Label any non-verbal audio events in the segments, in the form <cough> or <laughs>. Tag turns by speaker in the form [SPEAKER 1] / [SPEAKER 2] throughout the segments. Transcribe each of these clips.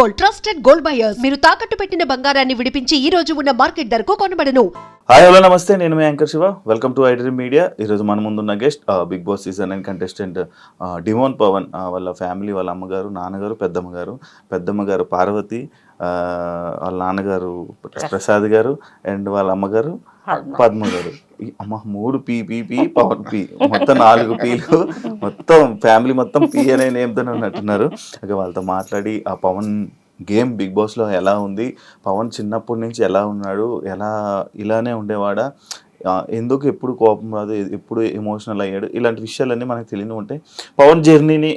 [SPEAKER 1] Gold trusted gold buyers. మీరు తాకట్టు పెట్టిన బంగారాన్ని విడిపించి ఈ రోజు ఉన్న మార్కెట్ ధరకు కొనబడను.
[SPEAKER 2] Hi hello namaste. నేను మీ anchor Shiva. Welcome to iDream media. ఈరోజు మన ముందున్న guest big boss season nine contestant demon Pavan వాళ్ళ ఫ్యామిలీ వాళ్ళ అమ్మగారు నాన్నగారు పెద్దమ్మ గారు పెద్దమ్మ గారు పార్వతి వాళ్ళ నాన్నగారు ప్రసాద్ గారు అండ్ వాళ్ళ అమ్మగారు పద్మ గారు. అమ్మ మూడు P P P Pavan P మొత్తం నాలుగు పీలు మొత్తం ఫ్యామిలీ మొత్తం పీ అనే నేమ్తో ఉన్నట్టున్నారు. ఇక వాళ్ళతో మాట్లాడి ఆ పవన్ గేమ్ బిగ్ బాస్లో ఎలా ఉంది? పవన్ చిన్నప్పటి నుంచి ఎలా ఉన్నాడు? ఎలా ఇలానే ఉండేవాడా? ఎందుకు ఎప్పుడు కోపం రాదు? ఎప్పుడు ఎమోషనల్ అయ్యాడు? ఇలాంటి విషయాలన్నీ మనకు తెలియని ఉంటే పవన్ జర్నీని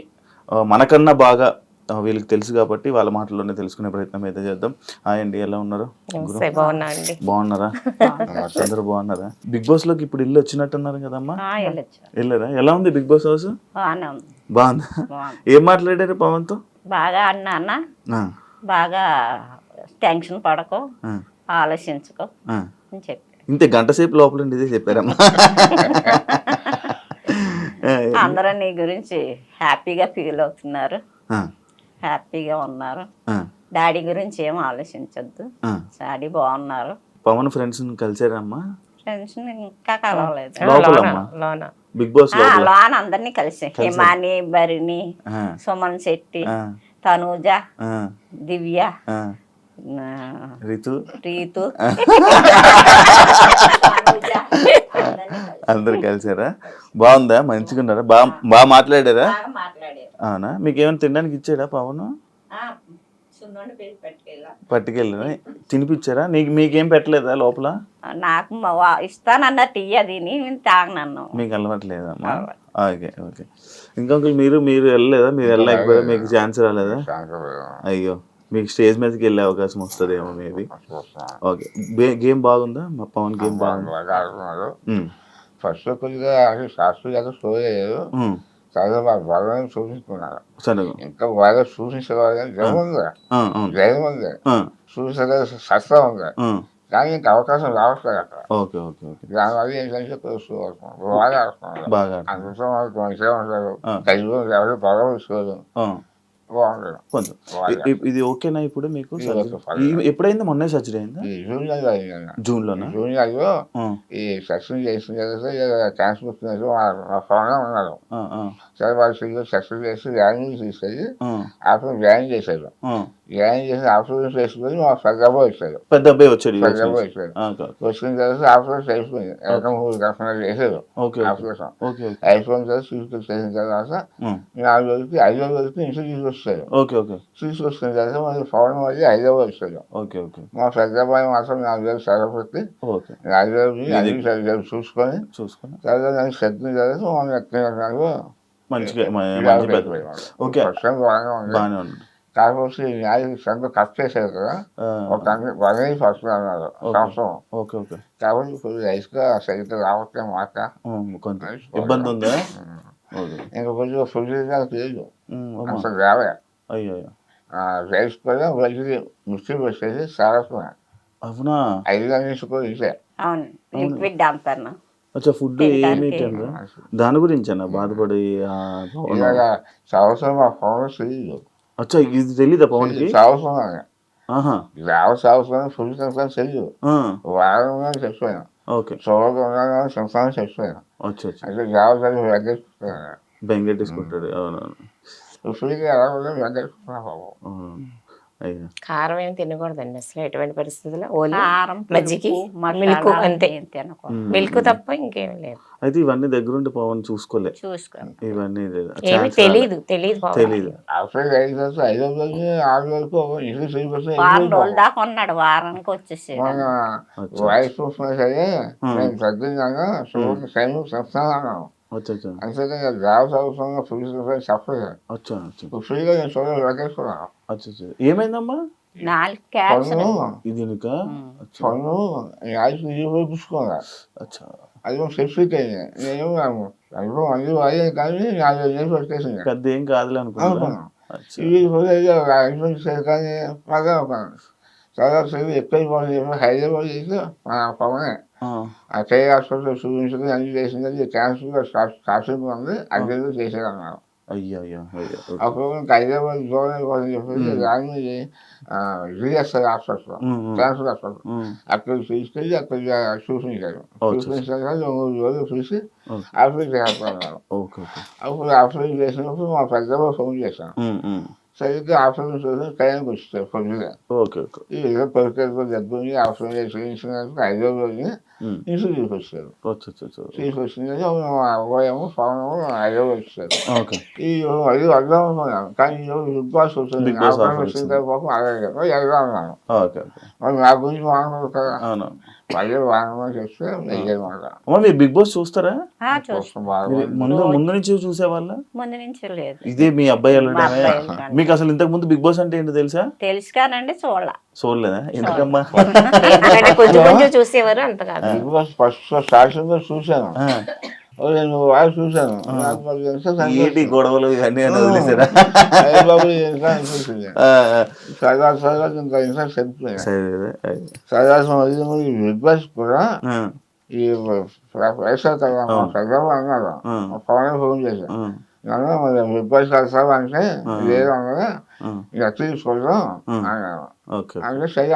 [SPEAKER 2] మనకన్నా బాగా వీళ్ళకి తెలుసు కాబట్టి వాళ్ళ మాటల్లోనే తెలుసుకునే ప్రయత్నం అయితే చేద్దాం. హాయ్ అండి ఎలా ఉన్నారు? బాగున్నారా? అందరూ బాగున్నారా? బిగ్ బాస్లోకి ఇప్పుడు ఇల్లు వచ్చినట్టున్నారు కదమ్మా?
[SPEAKER 3] ఆ, వెళ్ళొచ్చు
[SPEAKER 2] వెళ్ళారా? ఎలా ఉంది బిగ్ బాస్ హౌస్? బాగుందా. ఏం మాట్లాడారు పవన్తో
[SPEAKER 3] బాగా అన్నా అన్న. బాగా టెన్షన్ పడకు ఆలోచించుకో. అని చెప్పి
[SPEAKER 2] ఇంతే గంట సేపు లోపల ఇదే చెప్పారమ్మా. <laughs>
[SPEAKER 3] అందరూ నీ గురించి హ్యాపీగా ఫీల్ అవుతున్నారు. హ్యాపీగా ఉన్నారు. డాడీ గురించి ఏం ఆలోచించొద్దు.
[SPEAKER 2] ఆ.
[SPEAKER 3] డాడీ బాగున్నారు.
[SPEAKER 2] పవన్ ఫ్రెండ్స్ కలిసారమ్మా?
[SPEAKER 3] టెన్షన్ ఇంకా కలవలేదు.
[SPEAKER 2] బిగ్ బాస్
[SPEAKER 3] లోన్ అందరినీ కలిసి. హిమాని బరిని
[SPEAKER 2] ఆ,
[SPEAKER 3] సుమన్ శెట్టి తనూజ దివ్య
[SPEAKER 2] రితు.
[SPEAKER 3] రీతు. <laughs> <laughs>
[SPEAKER 2] అందరు కలిసారా? బాగుందా? మంచిగా ఉన్నారా బాగా బాగా మాట్లాడారా. అవునా? మీకు ఏమైనా తినడానికి ఇచ్చాడా పవన్?
[SPEAKER 3] సున్నుండి పేరు పెట్టుకెళ్ళా.
[SPEAKER 2] పట్టుకెళ్ళరా తినిపించారా? నీకు మీకేం పెట్టలేదా లోపల?
[SPEAKER 3] నాకు ఇస్తానన్న టీ అది నేను తాగనన్ను.
[SPEAKER 2] మీకు అలవాట్లేదమ్మా ఓకే ఓకే. ఇంకొకరు మీరు మీరు వెళ్ళలేదా? మీరు వెళ్ళలేకపోయారా? మీకు ఛాన్స్ రాలేదా. అయ్యో. మీకు స్టేజ్ మీదకి వెళ్ళే అవకాశం వస్తుందేమో మేబీ. ఓకే. గేమ్ బాగుందా? మా పవన్ గేమ్ బాగుందా?
[SPEAKER 4] ఆడుతున్నారు ఫస్ట్ కొద్దిగా అది శాస్త్రి గారు స్టోరీ అయ్యారు బలం చూపించుకున్నారు
[SPEAKER 2] సరే.
[SPEAKER 4] ఇంకా చూపించగలరు కానీ జయం ఉంది జయం ఉంది.
[SPEAKER 2] ఆ,
[SPEAKER 4] చూపించగల సత్తా ఉంది. కానీ ఇంకా అవకాశం రావట్లేదు అక్కడ.
[SPEAKER 2] ఓకే ఓకే
[SPEAKER 4] దానివల్ల ఏంటంటే బాగా ఆడుతున్నారు మంచిగా ఉంటారు
[SPEAKER 2] ఆ.
[SPEAKER 4] కలిగి ఎవరు బాగుంటారు
[SPEAKER 2] కొంచెం ఇది ఓకేనా ఇప్పుడు మీకు? సర్జరీ? ఎప్పుడైందా? మొన్నే సర్జరీ అయిందా?
[SPEAKER 4] అయిందన్న
[SPEAKER 2] జూన్లోనా?
[SPEAKER 4] జూనియర్లో
[SPEAKER 2] ఆ,
[SPEAKER 4] ఈ సెక్షన్ చేసిన క్యాన్సర్ వచ్చినట్టు ఫోన్లో ఉన్నారు సరే వాళ్ళు సక్సెస్ చేసి వ్యాయామం తీసుకెళ్ళి ఆఫ్టర్ వ్యాయామం చేశారు వ్యాయామం చేసి ఆఫ్టర్ చేసుకొని మా పెద్దబ్బా వచ్చారు
[SPEAKER 2] పెద్ద అబ్బాయి వచ్చాడు
[SPEAKER 4] పెద్దబ్బా
[SPEAKER 2] ఓకే
[SPEAKER 4] వచ్చిన తర్వాత ఆఫ్టర్ చేసుకుని ఎక్కడ మూడు కల్పన చేశారు
[SPEAKER 2] ఓకే
[SPEAKER 4] అయిపోయిన తర్వాత తీసుకొచ్చి చేసిన తర్వాత నాలుగు రోజులకి ఐదు రోజులకి ఇంట్లో
[SPEAKER 2] ఓకే
[SPEAKER 4] తీసుకొచ్చిన తర్వాత మళ్ళీ ఫోన్ మళ్ళీ
[SPEAKER 2] ఓకే ఓకే
[SPEAKER 4] మా పెద్దబ్బాయి మాత్రం నాలుగు రోజులు
[SPEAKER 2] ఓకే
[SPEAKER 4] నాలుగు రోజులు అన్ని సరిగ్గా చూసుకొని
[SPEAKER 2] చూసుకున్నా
[SPEAKER 4] తర్వాత నన్ను సర్దిన తర్వాత మమ్మల్ని ఎక్కడ
[SPEAKER 2] మంచిగా ఓకే
[SPEAKER 4] బాగానే ఉంది కాకపోతే ఈ న్యాయం సంత కట్ చేశారు కదా. ఒక వన్ ఫస్ట్ అన్నారు. సంవత్సరం
[SPEAKER 2] ఓకే ఓకే.
[SPEAKER 4] కాబట్టి ఇప్పుడు రైస్గా సరిగ్గా రావట్లే మాట
[SPEAKER 2] కొంచెం ఇబ్బంది ఉందా? ఓకే.
[SPEAKER 4] ఇంకా లేదు
[SPEAKER 2] ఉమ్, అమ్మా.
[SPEAKER 4] అసలు రావే
[SPEAKER 2] అయ్యో అయ్యో.
[SPEAKER 4] రైస్ కూడా వచ్చి మిక్సీ వచ్చేసి సారస్వమే
[SPEAKER 2] అవునా?
[SPEAKER 4] ఐదు గంటల కూడా ఇసే
[SPEAKER 3] అవును లిక్విడ్ అంతాను
[SPEAKER 2] అచ్చా ఫుడ్ ఏమి దాని గురించేనా బాధపడి
[SPEAKER 4] సంవత్సరం మా ఫోన్ తెలియదు
[SPEAKER 2] అచ్చా ఇది తెలీదా పవన్కి?
[SPEAKER 4] సంవత్సరం అని
[SPEAKER 2] ఆహా.
[SPEAKER 4] రావ సంవత్సరం ఫుడ్ తింటాను తెలియదు వారం చచ్చిపోయాను
[SPEAKER 2] ఓకే.
[SPEAKER 4] ఉన్నాను సంవత్సరం చచ్చిపోయాను అంటే రావ చదివి వెంకటేశ్వర
[SPEAKER 2] బెంగెట్టేసుకుంటాడు అవునవును.
[SPEAKER 4] ఎలా ఉన్నా వెంకటేశ్వర
[SPEAKER 5] కారం ఏం తినకూడదండి అసలు ఎటువంటి పరిస్థితుల్లో? ఓన్లీ
[SPEAKER 3] కారం
[SPEAKER 5] మజ్జిగి
[SPEAKER 3] మసాలా
[SPEAKER 5] మిల్క్ అంతే. మిల్క్ తప్ప ఇంకేం లేదు.
[SPEAKER 2] అయితే ఇవన్నీ దగ్గరుండి పవన్ చూసుకోలే.
[SPEAKER 3] చూసుకోండి
[SPEAKER 2] ఇవన్నీ.
[SPEAKER 5] ఏమి
[SPEAKER 4] ఇల్లు చేయిపోతే
[SPEAKER 3] వారం రోజుల దాకా ఉన్నాడు వారానికి వచ్చేసి
[SPEAKER 4] వాయిస్ చూస్తున్నా సరే. నేను చూడండి సైన్
[SPEAKER 2] అచ్చా
[SPEAKER 4] అంతేకాని అవసరంగా చెప్పలేదు ఫ్రీగా నేను చూడాలి
[SPEAKER 2] ఏమైందమ్మా
[SPEAKER 4] పన్ను
[SPEAKER 2] ఇది
[SPEAKER 4] పన్ను అది అయింది నేను అనుభవం కానీ నాలుగు వేలు పెట్టేసింది
[SPEAKER 2] పెద్ద ఏం కాదులే అనుకున్నా
[SPEAKER 4] అనుకున్నాను
[SPEAKER 2] అచ్చా
[SPEAKER 4] ఇవి అయిపోయింది కానీ బాగా చాలా సేపు ఎక్కువైపోయింది హైదరాబాద్ చేసి మన పవనే చేయి హాస్పిటల్ చూపించుకుని అన్ని చేసింది క్యాన్సర్ స్టార్టింగ్ ఉంది?
[SPEAKER 2] అయ్యో అయ్యో ఓకే.
[SPEAKER 4] అప్పుడు హైదరాబాద్ దూరం కోసం చెప్పేసి దాన్ని జిఎస్ఐ హాస్పిటల్ క్యాన్సర్ హాస్పిటల్ అక్కడ తీసుకెళ్ళి అక్కడ చూపించారు చూపించాక మూడు రోజులు చూసి. ఆపరేషన్ చేస్తున్నారు అప్పుడు ఆపరేషన్ చేసినప్పుడు మా పెద్దమ్మ ఫోన్ చేశాను. సరిగ్గా ఆపరేషన్ చూసి టైంకి వచ్చారు పొద్దున ఈ ఏదో పరికరంతో దగ్గర ఆపరేషన్ చేసి చేయించినాక హైదరాబాద్ని
[SPEAKER 2] ఉమ్,
[SPEAKER 4] ఇంటికి తీసుకొచ్చారు
[SPEAKER 2] వచ్చు వచ్చు, వచ్చు.
[SPEAKER 4] తీసుకొచ్చింది మా అబ్బాయేమో పవనేమో హైదరాబాద్ వచ్చారు ఈ అది అర్థం కానీ బిగ్ బాస్ వచ్చింది. తర్వాత అలాగే వెళ్దాం అన్నాను నా గురించి వాడలేదు కదా మళ్ళీ వాడమని చెప్తే వెయ్యమాట
[SPEAKER 2] అమ్మ మీరు బిగ్ బాస్ చూస్తారా? ముందు ముందు నుంచి చూసేవాళ్ళ?
[SPEAKER 3] ముందు నుంచి లేదు.
[SPEAKER 2] ఇదే మీ అబ్బాయి వెళ్ళడమే
[SPEAKER 3] వెళ్ళడం.
[SPEAKER 2] మీకు అసలు ఇంతకు ముందు బిగ్ బాస్ అంటే ఏంటో తెలుసా?
[SPEAKER 3] తెలుసు కానండి చూడాల.
[SPEAKER 2] చూడలేదా? ఎందుకమ్మా? <laughs>
[SPEAKER 5] కొంచెం కొంచెం చూసేవారు అంత కాదు.
[SPEAKER 4] బిగ్ బాస్ ఫస్ట్ స్టార్టింగ్లో రెండు వారు చూశాను.
[SPEAKER 2] ఏంటి గొడవలు ఇవన్నీ వదిలేసారా?
[SPEAKER 4] ఇంకా ఇంకా చెప్పలేదు బిగ్ బాస్ కూడా ఈ మా పెద్దమ్మ అన్నారు. పవన్ ఫోన్ చేశాను నన్ను అంటే. ఇక తీసుకుందాం సరే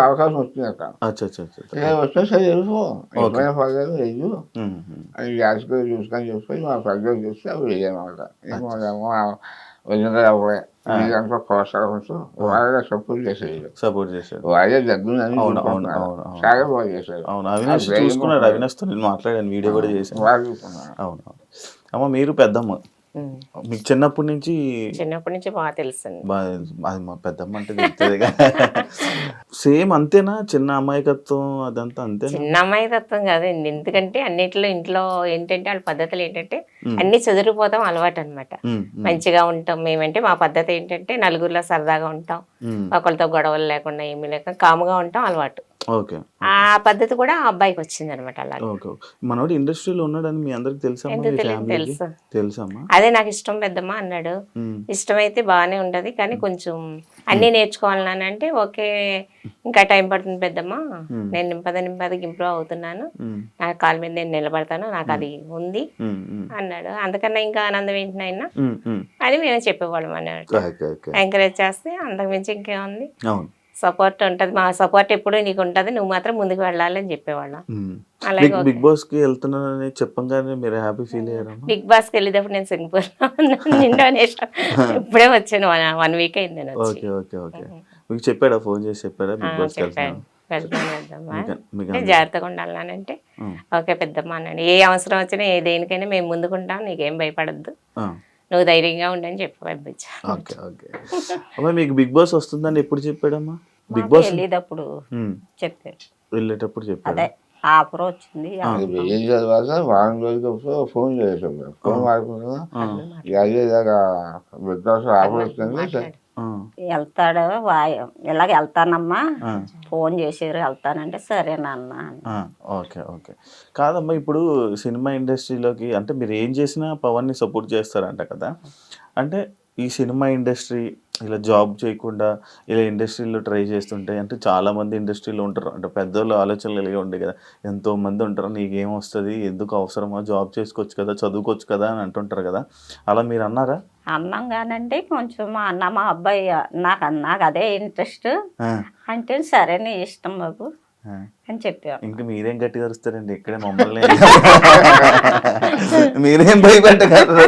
[SPEAKER 4] అవకాశం వచ్చింది అక్కడ. వస్తే సరే చూసుకొని చెప్పి మా పెద్దలు చూస్తే అవి వేయనమాట ఏమో వదిలిగా అవ్వలే ఇదంతా ప్రోత్సాహంతో వాళ్ళగా సపోర్ట్ చేసేది.
[SPEAKER 2] సపోర్ట్ చేశారు
[SPEAKER 4] వాళ్ళే దగ్గర
[SPEAKER 2] అవును, అవును, అవును, అవును.
[SPEAKER 4] చాలా బాగా చేశారు
[SPEAKER 2] అవును అవినాష్
[SPEAKER 4] ఆ,
[SPEAKER 2] చూసుకున్నాడు.
[SPEAKER 4] వేయమో-
[SPEAKER 2] అవినాష్తో నేను మాట్లాడాను వీడియో కూడా చేశాను. అవును. అమ్మ మీరు పెద్దమ్మ. మీకు చిన్నప్పటి నుంచి
[SPEAKER 5] చిన్నప్పటి నుంచి బాగా తెలుసండి.
[SPEAKER 2] అది మా పెద్దమ్మ అంటే తెలుస్తుంది సేమ్ అంతేనా? చిన్న అమాయకత్వం అదంతా అంతేనా?
[SPEAKER 5] చిన్న అమ్మాయి తత్వం కాదండి. ఎందుకంటే అన్నిట్లో ఇంట్లో ఏంటంటే వాళ్ళ పద్ధతులు ఏంటంటే. అన్ని చదువుకుపోతాం అలవాటు అనమాట మంచిగా ఉంటాం మేమంటే మా పద్ధతి ఏంటంటే నలుగురిలో సరదాగా ఉంటాం. ఒకరితో గొడవలు లేకుండా ఏమీ లేకుండా కాముగా ఉంటాం అలవాటు. ఆ పద్ధతి కూడా ఆ అబ్బాయికి వచ్చింది అనమాట
[SPEAKER 2] ఓకే. మనోడు ఇండస్ట్రీలో ఉన్నాడని మీ అందరికి తెలుసా తెలుసమ్మా?
[SPEAKER 5] అదే నాకు ఇష్టం పెద్దమ్మ అన్నాడు. ఇష్టమైతే బాగానే ఉంటది కానీ కొంచెం అన్నీ నేర్చుకోవాలని అంటే ఓకే ఇంకా టైం పడుతుంది పెద్దమ్మ. నేను నింపద నింపదకి ఇంప్రూవ్ అవుతున్నాను. నా కాళ్ళ మీద నేను నిలబడతాను నాకు అది ఉంది అన్నాడు. అందుకన్నా ఇంకా ఆనందం ఏంటి నాయన. అని మేము చెప్పేవాళ్ళం అన్నాడు. ఎంకరేజ్ చేస్తే అంతకుమించి ఇంకేముంది?
[SPEAKER 2] అవును.
[SPEAKER 5] సపోర్ట్ ఉంటుంది. మా సపోర్ట్ ఎప్పుడు నీకు ఉంటుంది నువ్వు మాత్రం ముందుకు వెళ్ళాలి అని చెప్పేవాళ్ళం. అలాగే
[SPEAKER 2] బిగ్ బాస్కి వెళ్తున్నానని చెప్పంగానే మీరు హ్యాపీ ఫీల్ అయ్యారమ్మా
[SPEAKER 5] బిగ్ బాస్కి వెళ్ళేటప్పుడు నేను సింగపూర్ ఇండోనేషియా <laughs> ఇప్పుడే వచ్చాను. వన్ వీక్ అయింది నేను
[SPEAKER 2] ఓకే ఓకే ఓకే. మీకు చెప్పాడా? ఫోన్ చేసి చెప్పాడా? బిగ్ బాస్కి
[SPEAKER 5] అంటే జాగ్రత్తగా ఉండాలని అంటే
[SPEAKER 2] ఉమ్,
[SPEAKER 5] ఓకే పెద్దమ్మ అన్నాడు ఏ అవసరం వచ్చినా ఏ దేనికైనా మేము ముందుకుంటాం. నీకేం భయపడద్దు. నువ్వు ధైర్యంగా ఉండని చెప్పి పంపించా
[SPEAKER 2] ఓకే ఓకే. అమ్మా మీకు బిగ్ బాస్ వస్తుందని ఎప్పుడు చెప్పాడమ్మా? Big boss?
[SPEAKER 3] వెళ్ళేటప్పుడు
[SPEAKER 2] ఉమ్,
[SPEAKER 3] చెప్పారు
[SPEAKER 2] వెళ్ళేటప్పుడు చెప్పాడు?
[SPEAKER 3] అదే ఆఫర్ వచ్చింది
[SPEAKER 4] అది వేయిన తర్వాత వారం రోజులకు ఫోన్ చేసాం ఫోన్ మాట్లాడుకున్నా అదే ఇలాగా బిగ్ బాస్ ఆఫర్ వచ్చింది
[SPEAKER 3] వెళ్తాడు వా- ఇలాగ వెళ్తానమ్మా. ఫోన్ చేసారు వెళ్తానంటే సరే నాన్న.
[SPEAKER 2] Okay okay. కాదమ్మా ఇప్పుడు సినిమా ఇండస్ట్రీలోకి అంటే మీరు ఏం చేసినా పవన్ని సపోర్ట్ చేస్తారంట కదా. అంటే ఈ సినిమా ఇండస్ట్రీ ఇలా జాబ్ చేయకుండా ఇలా ఇండస్ట్రీలో ట్రై చేస్తుంటే అంటే చాలా మంది ఇండస్ట్రీలో ఉంటారు. అంటే పెద్దోళ్ళు ఆలోచనలు కలిగి ఉండే కదా. ఎంతో మంది ఉంటారు నీకేం వస్తుంది ఎందుకు అవసరమా జాబ్ చేసుకోవచ్చు కదా చదువుకోవచ్చు కదా అని అంటుంటారు కదా. అలా మీరు అన్నారా?
[SPEAKER 3] అన్నాం కానండి కొంచెం మా అన్న మా అబ్బాయి నాకు నాకు అదే ఇంట్రెస్ట్ అంటే సరే నీ ఇష్టం బాబు. అని చెప్పాను
[SPEAKER 2] ఇంకా మీరేం గట్టిగా అరుస్తారండి? ఇక్కడే మమ్మల్ని. మీరేం భయపెట్టగలరు?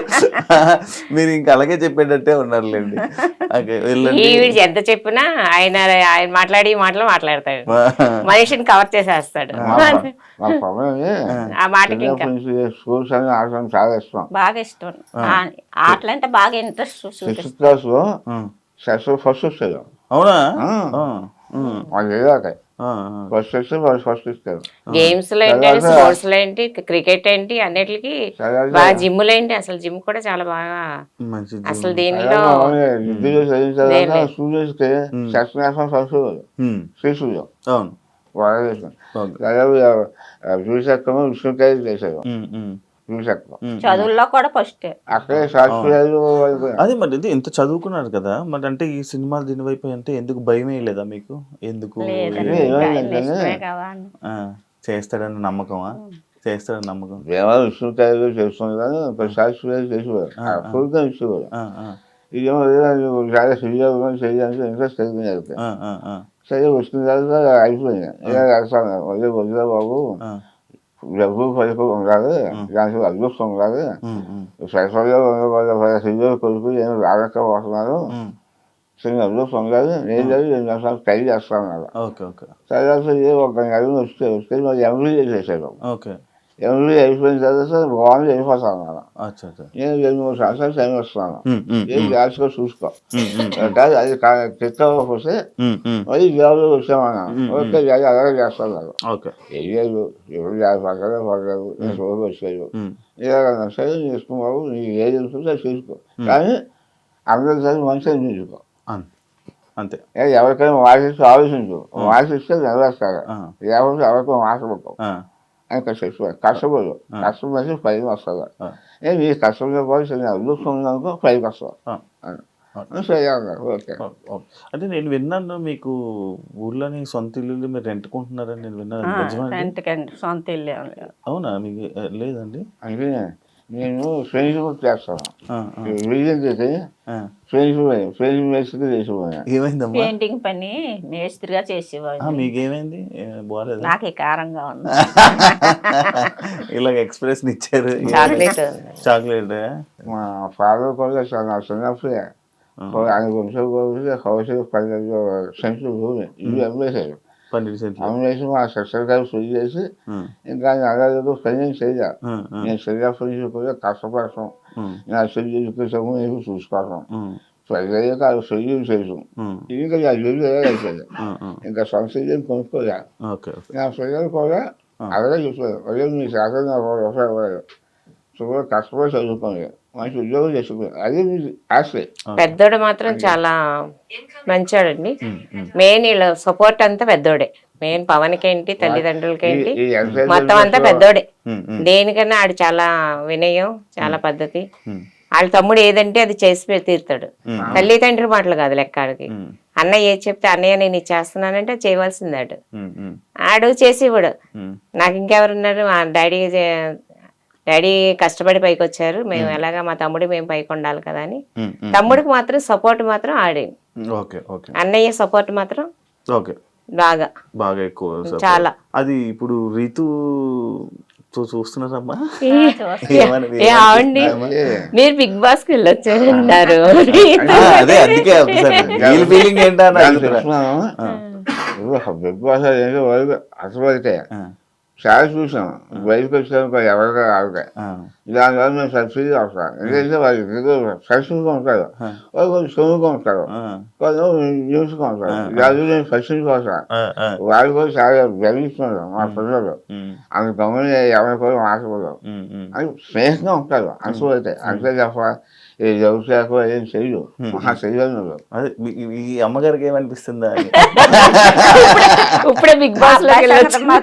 [SPEAKER 2] మీరు ఇంకా అలాగే చెప్పేటట్టే ఉన్నారులేండి.
[SPEAKER 5] ఎంత చెప్పినా ఆయన ఆయన మాట్లాడి ఈ మాటలు మాట్లాడతాడు. మనిషిని కవర్ చేసేస్తాడు. ఆ మాటకి
[SPEAKER 4] చాలా ఇష్టం.
[SPEAKER 3] బాగా ఇష్టం. ఆటలంటే బాగా ఇంట్రెస్ట్
[SPEAKER 4] ఫస్ట్
[SPEAKER 2] అవునా?
[SPEAKER 4] వాళ్ళు ఫస్ట్ వస్తే వాళ్ళు ఫస్ట్ ఇస్తారు
[SPEAKER 5] గేమ్స్లో ఏంటి స్పోర్ట్స్లో ఏంటి క్రికెట్ ఏంటి అన్నిటికి బాగా జిమ్లో ఏంటి అసలు జిమ్ కూడా చాలా బాగా అసలు. దీనిలో.
[SPEAKER 4] స్టూడెంట్స్కి ఫస్ట్
[SPEAKER 2] ఉమ్,
[SPEAKER 4] శ్రీసూర్యం
[SPEAKER 2] అవును.
[SPEAKER 4] వాళ్ళు చేసాం
[SPEAKER 2] ఓకే.
[SPEAKER 4] దాదాపు విశ్వశక్తము విష్ణుకాయ చేశారు
[SPEAKER 3] చదువుల్లో కూడా ఫస్ట్.
[SPEAKER 4] అక్కడే
[SPEAKER 2] అదే మరి ఇది ఇంత చదువుకున్నారు కదా మరి అంటే ఈ సినిమా దీని వైపు అంటే ఎందుకు భయం లేదా మీకు? ఎందుకు చేస్తాడని నమ్మకమా? చేస్తారని నమ్మకం?
[SPEAKER 4] దేవాలయం విష్ణుకాయలు చేస్తుంది కానీ చేసేవారు. ఇచ్చేవారు.
[SPEAKER 2] ఆ, ఆ,
[SPEAKER 4] ఇదేమో చాలా ఇంట్రెస్ట్ సరే వచ్చిన తర్వాత అయిపోయింది. ఇలా రాస్తాను. వదిలే వదిలే బాబు. పైపు ఉండాలి దానికి అదృష్టం ఉండాలి
[SPEAKER 2] ఉమ్,
[SPEAKER 4] సరస్వతిగా వాళ్ళ సిద్ధులు కొడుకు ఏమి రాలేకపోతున్నారు
[SPEAKER 2] ఉమ్.
[SPEAKER 4] చిన్న అదృష్టం ఉండాలి నేను లేదు నేను అసలు ట్రై చేస్తాను
[SPEAKER 2] ఓకే ఓకే
[SPEAKER 4] తర్వాత ఒక నెల వస్తే వస్తే మరి ఎంబీఏ చేశాను ఎంబీఏ అయిపోయిన తర్వాత బాగుంది వెళ్ళిపోతాను.
[SPEAKER 2] అచ్చా
[SPEAKER 4] నేను రెండు మూడు సంవత్సరాలు టైం వస్తాను
[SPEAKER 2] ఉమ్, ఉమ్,
[SPEAKER 4] ఏం జాగ్రత్తగా చూసుకో. కాదు అది చెక్క వస్తే. మళ్ళీ జాబ్లో వచ్చామన్నా. ఓకే జాబ్ అలాగే చేస్తాను
[SPEAKER 2] ఓకే.
[SPEAKER 4] వేయలేదు ఎవరు జాబ్ పక్కనే పడలేదు నేను రోజు వచ్చేది
[SPEAKER 2] ఉమ్,
[SPEAKER 4] ఇలాగ సరే చేసుకున్నావు నీకు ఏది ఉంటుందో చేసుకో. కానీ అందరిసారి మంచిగా చూసుకో.
[SPEAKER 2] అన్- అంతే.
[SPEAKER 4] ఏ ఎవరికైనా వాసిస్తూ ఆలోచించు. వాసిస్తే నెరవేర్తారు
[SPEAKER 2] ఆ,
[SPEAKER 4] లేకపోతే ఎవరికైనా వాసపడతావు
[SPEAKER 2] ఆ,
[SPEAKER 4] అని కష్టపడి కష్టపడు కష్టపడి పైకి వస్తుంది. ఏ నీ కష్టంలో కూడా ఉందనుకో పైకి.
[SPEAKER 2] ఆ.
[SPEAKER 4] సరే అన్నారు ఓకే.
[SPEAKER 2] అంటే నేను విన్నాను మీకు ఊర్లోని సొంత ఇల్లు మీరు రెంట్కుంటున్నారని నేను విన్నాను
[SPEAKER 3] సొంత ఇల్లు.
[SPEAKER 2] అవునా మీకు లేదండి
[SPEAKER 4] అంటే నేను ఫ్రెండ్షిప్ చేస్తాను.
[SPEAKER 2] ఆ.
[SPEAKER 4] ఫ్రెండ్షిప్ ఫ్రెండ్షిప్ వేసుకుని చేసిపోయాను
[SPEAKER 2] ఏమైందమ్మా?
[SPEAKER 3] పెయింటింగ్ పని మేస్త్రిగా
[SPEAKER 2] ఆ,
[SPEAKER 3] చేసేవాడిని
[SPEAKER 2] మీకేమైంది బాగాలేదా?
[SPEAKER 3] నాకు కారంగా ఉంది. <laughs>
[SPEAKER 2] ఇలాగ ఎక్స్ప్రెస్ ఇచ్చారు.
[SPEAKER 5] చాక్లెట్
[SPEAKER 2] చాక్లెట్
[SPEAKER 4] మా ఫాదర్ కూడా చాలా చిన్నప్పుడే. ఆయన కూడా కౌశల్ పన్నెండు సెంట్లు భూమి. ఇవి అమ్మేశారు.
[SPEAKER 2] పన్నెండు సెంట్లు
[SPEAKER 4] అమ్మేసి మా సిస్టర్ గారు ఫ్రీ చేసి ఇంకా ఆయన అలాగే పని చేయాలి. నేను సరిగా ఫ్రీ కష్టపడతాం.
[SPEAKER 2] ఉమ్,
[SPEAKER 4] నా చెల్లి ఎడ్యుకేషన్ నేను చూసుకోవటం. ప్రజలే కాదు చేయటం
[SPEAKER 2] ఉమ్,
[SPEAKER 4] ఇంకా నా. ఇంకా ఇల్లు కొనుక్కోలే. నా పిల్లలు కూడా అలాగే చెప్పారు అదే మీ నాకు సో కష్టపడి చదువుకోండి మంచి ఉద్యోగం చేసుకుని అదే ఆశ.
[SPEAKER 5] పెద్దోడు మాత్రం చాలా మంచోడండి. మెయిన్ వీళ్ళ సపోర్ట్ అంతా పెద్దోడే. మెయిన్ పవన్కి ఏంటి తల్లిదండ్రులకి ఏంటి
[SPEAKER 4] ఈ- ఈ ఎంతసేపు
[SPEAKER 5] మొత్తం అంతా పెద్దోడే. దేనికన్నా ఆడు చాలా వినయం చాలా పద్ధతి. వాళ్ళ తమ్ముడు ఏదంటే అది చేసి తీరుతాడు. తల్లిదండ్రుల మాటలు కాదు లెక్క ఆడికి. అన్నయ్య ఏది చెప్తే అన్నయ్య నేను ఇది చేస్తున్నానంటే చేయవలసింది ఆడు. ఆడు చేసి ఇవ్వడు
[SPEAKER 2] ఉమ్,
[SPEAKER 5] నాకు ఇంకెవరున్నారు? మా డాడీ డాడీ కష్టపడి పైకి వచ్చారు మేము. ఎలాగా మా తమ్ముడు మేము పైకి ఉండాలి కదా అని. తమ్ముడికి మాత్రం సపోర్ట్ మాత్రం ఆడే.
[SPEAKER 2] Okay okay.
[SPEAKER 5] అన్నయ్య సపోర్ట్ మాత్రం
[SPEAKER 2] ఓకే.
[SPEAKER 5] బాగా.
[SPEAKER 2] బాగా ఎక్కువ.
[SPEAKER 5] చాలా.
[SPEAKER 2] అది ఇప్పుడు రీతు చూస్తున్నారమ్మా.
[SPEAKER 5] మీరు బిగ్ బాస్కి వెళ్ళొచ్చారన్నారు
[SPEAKER 2] ఆ, అదే అందుకే ఫీలింగ్ <laughs>
[SPEAKER 4] బిగ్ బాస్
[SPEAKER 2] ఆ,
[SPEAKER 4] చాలా చూసాం బయటకు వచ్చాక ఎవరిగా ఆవిడ దానివల్ల మేము సబ్సిడీ అవసరం ఎందుకంటే వాళ్ళు ఫ్రెష్గా ఉంటారు వాళ్ళు కొంచెం సొమ్ముగా ఉంటారు వాళ్ళు న్యూస్గా ఉంటారు దాని నేను ఫ్రెష్గా అవసరం వాళ్ళు కూడా చాలా గర్విస్తున్నారు మా పిల్లలు అంత గమని ఎవరి కూడా
[SPEAKER 2] ఉమ్.
[SPEAKER 4] అని స్నేహంగా ఉంటారు అంతే అంతే తప్ప వ్యవసాయకు ఏం చెయ్యు మహా చెయ్యను
[SPEAKER 2] అదే ఈ అమ్మగారికి ఏమనిపిస్తుందా అని. <laughs>
[SPEAKER 5] ఇప్పుడే బిగ్ బాస్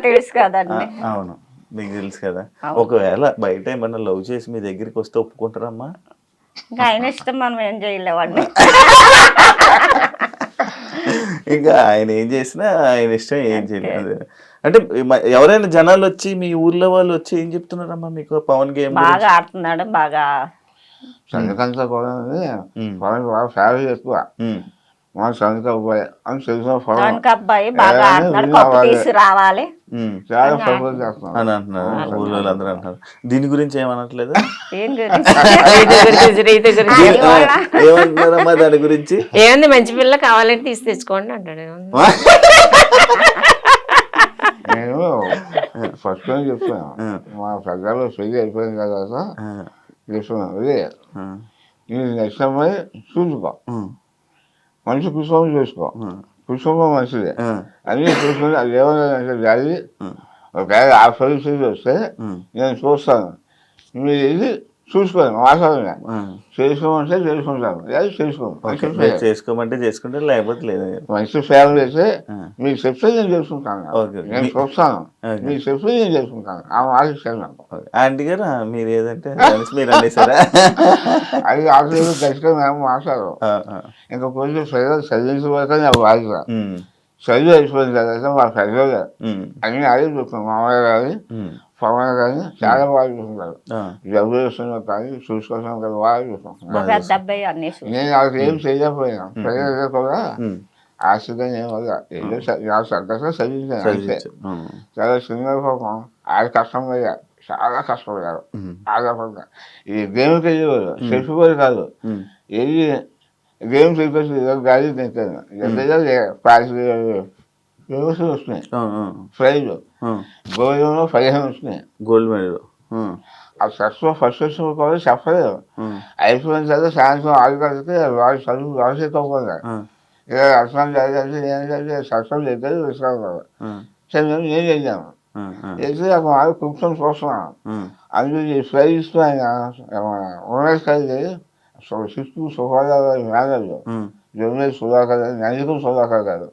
[SPEAKER 3] తెలుసు కదండి
[SPEAKER 2] అవును. మీకు తెలుసు కదా? ఒకవేళ బయట ఏమన్నా లవ్ చేసి మీ దగ్గరికి వస్తే ఒప్పుకుంటారమ్మా?
[SPEAKER 3] ఇంకా ఆయన ఇష్టం మనం ఏం చేయలేవండి
[SPEAKER 2] ఇంకా ఆయన ఏం చేసినా ఆయన ఇష్టం ఏం చేయలేదు అంటే ఎవరైనా జనాలు వచ్చి మీ ఊర్లో వాళ్ళు వచ్చి ఏం చెప్తున్నారమ్మా మీకు? పవన్ గేమ్
[SPEAKER 3] బాగా ఆడుతున్నాడు బాగా
[SPEAKER 4] చంద్రకాంత కూడా
[SPEAKER 2] ఉమ్.
[SPEAKER 4] పొలం బాగా ఫ్యామిలీ ఎక్కువ మా చంద్రక అబ్బాయి అని
[SPEAKER 3] అబ్బాయి బాగా రావాలి
[SPEAKER 4] చాలా సపోర్ట్
[SPEAKER 2] అంటున్నారు అందరూ దీని గురించి ఏమనట్లేదు? <laughs> <laughs> ఏమంటున్నారమ్మా దాని గురించి?
[SPEAKER 5] ఏముంది మంచి పిల్ల కావాలంటే తీసి తెచ్చుకోండి అంటాడు.
[SPEAKER 4] నేను ఫస్ట్ టైం చెప్పాను మా పెద్దలు పెళ్ళి అయిపోయిన తర్వాత
[SPEAKER 2] ఆ,
[SPEAKER 4] చెప్తున్నాను అదే
[SPEAKER 2] ఆ,
[SPEAKER 4] నేను నెక్స్ట్ అమ్మాయి చూసుకో మంచి కుటుంబం చూసుకో కుటుంబం మంచిదే అన్నీ చూసుకుని అది డాడీ
[SPEAKER 2] ఉమ్,
[SPEAKER 4] ఒకవేళ ఆ పరిస్థితి వస్తే నేను చూస్తాను మీరు ఇది మాట్లాడండి
[SPEAKER 2] ఆ.
[SPEAKER 4] చేసుకోమంటే చేసుకుంటాను లేదా
[SPEAKER 2] మీరు చేసుకోమంటే చేసుకుంటే లేకపోతే లేదు.
[SPEAKER 4] మంచి ఫ్యామిలీ అయితే
[SPEAKER 2] ఆ.
[SPEAKER 4] మీకు చెప్తే నేను. చేసుకుంటాను. నేను చూస్తాను. మీకు చెప్తే నేను చేసుకుంటాను. ఆ
[SPEAKER 2] ఓకే. ఆంటీ గారు మీరు ఏదంటే మీరు అనేసారా
[SPEAKER 4] అది ఆఖరి ఖచ్చితంగా
[SPEAKER 2] ఆ.
[SPEAKER 4] ఇంకా కొంచెం ప్రజలు చదివించబోతే నాకు బాధ్యత చదువు అయిపోయిన తర్వాత మా ప్రజలు అన్ని అదే చెప్తాను మామయ్య గారి పవన్ కానీ చాలా బాగా చేస్తున్నారు కానీ చూసుకోవడం కదా బాగా చూసుకుంటున్నారు నేను వాళ్ళకి ఏం చేయలేకపోయినా. ప్రజలు కూడా ఆశ్చర్యం ఏం వల్ల? ఏదో నా సంతోషం చదివించాను అంతే. చాలా చిన్న పాపం. ఆడ కష్టమయ్యా. చాలా కష్టపడ్డారు ఆడపడ్డా ఈ గేమ్కి వెళ్ళేవారు చెప్పేవారు కాదు.
[SPEAKER 2] ఉమ్,
[SPEAKER 4] వెళ్ళి గేమ్ చెప్పేసి గాలి తింటాను ఎంత గేమ్స్ వస్తున్నాయి ప్రైజ్
[SPEAKER 2] ఆ,
[SPEAKER 4] గోల్డ్లో పదిహేను వస్తున్నాయి
[SPEAKER 2] గోల్డ్ మెడల్
[SPEAKER 4] ఆ సక్సెస్ ఫస్ట్ వచ్చిన కూడా చెప్పలేదు అయిపోయిన తర్వాత సాయంత్రం ఆరు గంటలకి వాళ్ళు చదువు తప్పదు
[SPEAKER 2] ఆ,
[SPEAKER 4] ఇక అర్థం చదివి ఏం చదివి సరే మేము ఏం చేద్దాము
[SPEAKER 2] ఆ, ఆ,
[SPEAKER 4] చేసి అప్పుడు వాళ్ళు కూర్చొని చూస్తున్నాం
[SPEAKER 2] ఉమ్,
[SPEAKER 4] అందులో ఈ ఫ్లై ఇస్తూ ఆయన ఉన్నది కలిగి సిక్స్తు సుఖాలు మేనలు జొన్నది సుధాకర్ గారు నందికం సుధాకర్ గారు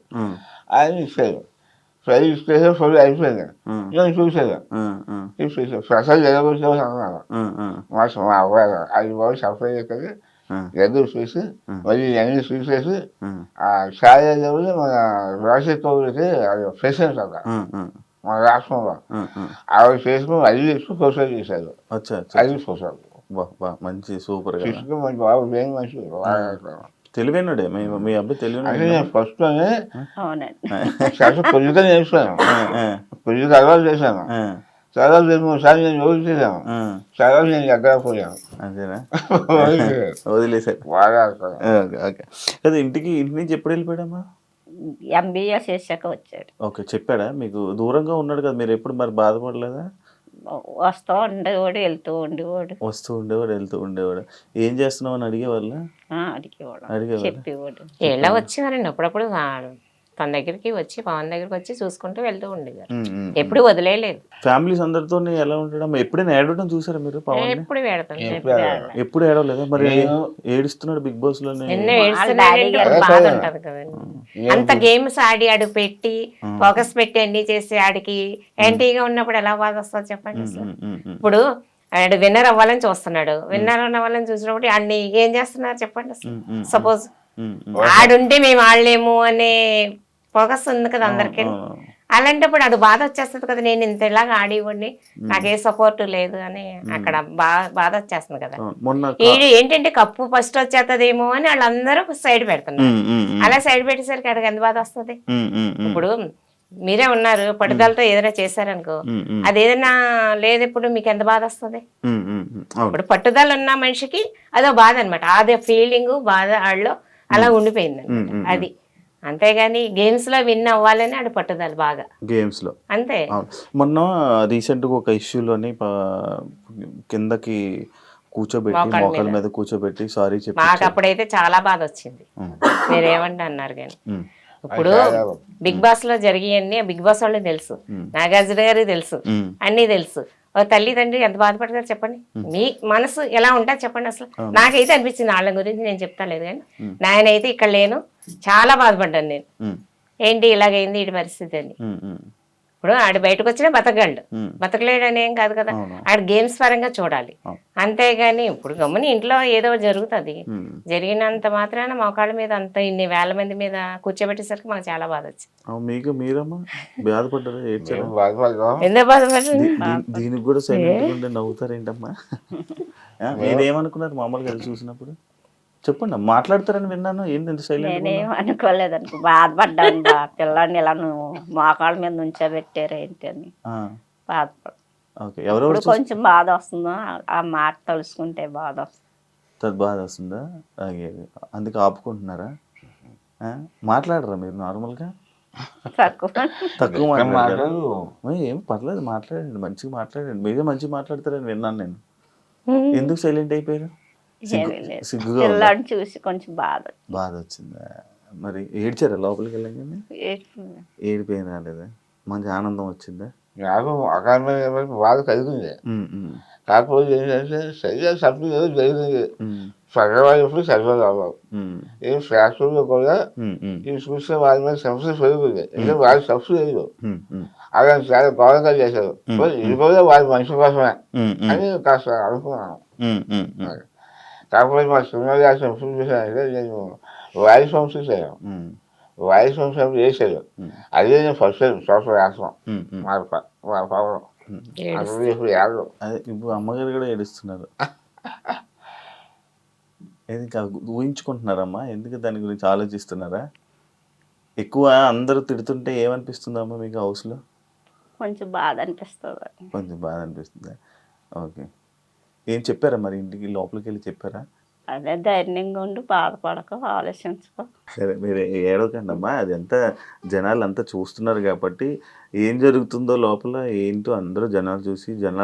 [SPEAKER 4] ఆయన ఇచ్చారు ఫ్లై ఇస్తే ఫ్లై అయిపోయింది నేను చూసాను చూసాను ప్రసాద్ జరగొచ్చేవారు అన్నారు మా మా అబ్బాయి అది బాగా సఫర్
[SPEAKER 2] ఉమ్,
[SPEAKER 4] ఎదురు చూసి మళ్ళీ అన్ని చూసేసి ఆ ఛాయ దేవుడు మన రాజశేఖర్ కవులకి అది ప్రెసిడెంట్ అక్కడ మన రాష్ట్రంలో. ఆవిడ చేసుకుని అది చేసుకుని ప్రొసైడ్ చేశారు
[SPEAKER 2] బా బా మంచి సూపర్
[SPEAKER 4] మంచి బాబు ఏం మంచి
[SPEAKER 2] తెలివైనడే. మీ మీ అబ్బాయి తెలివైన <laughs>
[SPEAKER 4] నేను చాలా పొద్దుగా నేర్చుకున్నాను పొద్దుగా అలవాటు చేశాను. చాలా మూడు సార్లు నేను రోజు చేశాను. చాలా నేను ఎక్కడ పోయాను.
[SPEAKER 2] అంతేనా? వదిలేసారు
[SPEAKER 4] బాగా
[SPEAKER 2] ఓకే అదే ఇంటికి ఇంటి నుంచి ఎప్పుడు వెళ్ళిపోయాడమ్మా?
[SPEAKER 3] ఎంబీఏ చేశాక వచ్చాడు.
[SPEAKER 2] ఓకే చెప్పాడా? మీకు దూరంగా ఉన్నాడు కదా మీరు ఎప్పుడు మరి బాధపడలేదా?
[SPEAKER 3] వస్తూ ఉండేవాడు వెళ్తూ ఉండేవాడు.
[SPEAKER 2] వస్తూ ఉండేవాడు వెళ్తూ ఉండేవాడు. ఏం చేస్తున్నావు అని అడిగేవాళ్ళ?
[SPEAKER 3] ఆ, అడిగేవాడు
[SPEAKER 2] అడిగేవాడు
[SPEAKER 3] చెప్పేవాడు.
[SPEAKER 5] ఇలా వచ్చేవారండి? అప్పుడప్పుడు ఆ- తన దగ్గరికి వచ్చి పవన్ దగ్గరికి వచ్చి చూసుకుంటూ వెళ్తూ ఉండేవారు. ఎప్పుడు వదిలేయలేదు.
[SPEAKER 2] ఫ్యామిలీస్ అందరితో ఎలా ఉంటాడమ్మా ఎప్పుడైనా ఏడవడం చూసారా మీరు పవన్
[SPEAKER 5] ఎప్పుడు పెడతాం
[SPEAKER 2] ఎప్పుడు ఏడవలేదా? మరి
[SPEAKER 4] నేను-
[SPEAKER 2] ఏడుస్తున్నాడు బిగ్ బాస్
[SPEAKER 4] గారు.
[SPEAKER 5] బాధ
[SPEAKER 4] కదా.
[SPEAKER 5] ఉంటది కదండి అంత గేమ్స్ ఆడి ఆడు పెట్టి ఫోకస్ పెట్టి అన్ని చేసి ఆడికి యాంటీగా ఉన్నప్పుడు ఎలా బాధ వస్తుంది చెప్పండి. ఇప్పుడు ఆడు విన్నర్ అవ్వాలని చూస్తున్నాడు. విన్నర్ అవ్వాలని చూసినప్పుడు ఆడిని ఏం చేస్తున్నారు చెప్పండి సపోజ్. ఆడుంటే మేము ఆడలేము అనే ఫోకస్ ఉంది కదా అందరికి. అలాంటప్పుడు అడు బాధ వచ్చేస్తుంది కదా నేను ఇంత ఇలాగా ఆడివ్వండి నాకే సపోర్ట్ లేదు అని అక్కడ బా బాధ వచ్చేస్తుంది కదా. ఏంటంటే కప్పు ఫస్ట్ వచ్చేస్తుందేమో అని వాళ్ళందరూ సైడ్ పెడుతున్నారు. అలా సైడ్ పెట్టేసరికి అక్కడికి ఎంత బాధ వస్తుంది? ఇప్పుడు మీరే ఉన్నారు పట్టుదలతో ఏదైనా చేశారనుకో. అది ఏదైనా లేదు ఇప్పుడు మీకు ఎంత బాధ వస్తుంది? ఇప్పుడు పట్టుదల ఉన్న మనిషికి అదో బాధ అనమాట అదే ఫీలింగ్ బాధ ఆడలో అలా ఉండిపోయింది అది. అంతేగాని గేమ్స్లో విన్ అవ్వాలని ఆడు పట్టుదల బాగా.
[SPEAKER 2] గేమ్స్లో.
[SPEAKER 5] అంతే.
[SPEAKER 2] అవును. మొన్న రీసెంట్గా ఒక ఇష్యూలోని కిందకి కూర్చోబెట్టి మోకాల
[SPEAKER 5] మీద.
[SPEAKER 2] కూర్చోబెట్టి సారీ చెప్పి
[SPEAKER 5] మాకు అప్పుడైతే చాలా బాధ వచ్చింది. మీరేమంటే అన్నారు కానీ. ఇప్పుడు బిగ్ బాస్లో జరిగాయన్నీ బిగ్ బాస్ వాళ్ళకి తెలుసు. నాగార్జున గారికి తెలుసు. అన్నీ తెలుసు. తల్లిదండ్రి ఎంత బాధపడతారు చెప్పండి? మీ మనసు ఎలా ఉంటుంది చెప్పండి అసలు. నాకైతే అనిపించింది వాళ్ళ గురించి నేను చెప్తా లేదు కానీ నాయనైతే ఇక్కడ లేను. చాలా బాధపడ్డాను నేను. ఏంటి ఇలాగైంది ఈ పరిస్థితి అని. ఇప్పుడు ఆడు బయటకు వచ్చినా బతకగలడు బతకలేడు అని ఏం కాదు కదా. ఆడు గేమ్స్ పరంగా చూడాలి. అంతేగాని ఇప్పుడు గమ్ముని ఇంట్లో ఏదో జరుగుతుంది. జరిగినంత మాత్రాన మోకాళ్ళ మీద అంత ఇన్ని వేల మంది మీద కూర్చోబెట్టేసరికి మాకు చాలా బాధ వచ్చింది
[SPEAKER 2] మీకు మీరమ్మా? బాధపడ్డారా? ఏడ్చారా
[SPEAKER 4] నేను బాధపడదాం
[SPEAKER 5] ఎందుకు బాధపడింది
[SPEAKER 2] దీ- దీనికి కూడా సైలెంట్ ఉంటే నవ్వుతారేంటమ్మా? <laughs> ఆ, మీరేమనుకున్నారు మామూలుగా చూసినప్పుడు? చెప్పండి మాట్లాడతారని విన్నాను. ఏంటి ఇంత సైలెంట్
[SPEAKER 3] నేనేం అనుకోలేదు అనుకో బాధపడ్డాను బా. పిల్లాడిని ఇలా నువ్వు మోకాళ్ళ మీద నుంచోబెట్టారు ఏంటి అని బాధపడ
[SPEAKER 2] ఓకే ఎవరెవరు
[SPEAKER 3] కొంచెం బాధ వస్తుందో ఆ- ఆ మాట తలుసుకుంటే బాధ వస్తుంది.
[SPEAKER 2] చూస్తారు బాధ వస్తుందా? అలాగే అందుకే ఆపుకుంటున్నారా? ఆ? మాట్లాడరా మీరు నార్మల్గా?
[SPEAKER 3] తక్కువ.
[SPEAKER 2] తక్కువ మాట్లాడారు. ఏం పర్లేదు మాట్లాడండి మంచిగా మాట్లాడండి. మీరే మంచిగా మాట్లాడతారని విన్నాను నేను. ఎందుకు సైలెంట్ అయిపోయారు?
[SPEAKER 3] చూసి కొంచెం బాధ
[SPEAKER 2] బాధ వచ్చిందా మరి ఏడ్చారా లోపలికి వెళ్ళగానే. ఏడిపోయిన రాలేదా మంచి ఆనందం వచ్చిందా?
[SPEAKER 4] నాకు బాధ కలిగింది. కాకపోతే ఏంటంటే సరిగ్గా ఏదో జరిగింది. ఈ ఫ్యాక్టరీలో కూడా ఈ చూస్తే వాళ్ళ మీద సమస్య పెరుగుతుంది. ఎందుకంటే వాళ్ళ సబ్సిడీ లేదు అలా చాలా గౌరవంగా చేశారు. ఇది కూడా వాళ్ళ మనిషి కోసమే అని కాస్త అనుకున్నాను. కాకపోతే మా సినిమా చేసిన ఎప్పుడు చూసానంటే నేను వాయిస్ చేశాను
[SPEAKER 2] ఉమ్,
[SPEAKER 4] వాయిస్ చేశాను అదే నేను ఫస్ట్ సోషల్ రాష్ట్రం. మా ప- మా అప్పుడు ఇప్పుడు ఏడు
[SPEAKER 2] అదే ఇప్పుడు అమ్మగారు కూడా ఏడుస్తున్నారు ఏది ఊహించుకుంటున్నారమ్మా ఎందుకు దాని గురించి ఆలోచిస్తున్నారా? ఎక్కువ అందరూ తిడుతుంటే ఏమనిపిస్తుందమ్మా మీకు హౌస్లో
[SPEAKER 3] కొంచెం బాధ అనిపిస్తుంది
[SPEAKER 2] కొంచెం బాధ అనిపిస్తుందా? ఓకే. ఏం చెప్పారా మరి? ఇంటికి లోపలికి వెళ్ళి చెప్పారా?
[SPEAKER 3] అదే ధైర్యంగా ఉండి బాధపడక ఆలోచించుకో.
[SPEAKER 2] సరే మీరు ఏడవకండి అమ్మా అది అంతా జనాలు అంతా చూస్తున్నారు కాబట్టి ఏం జరుగుతుందో లోపల ఏంటో అందరూ జనాలు చూసి జనాలు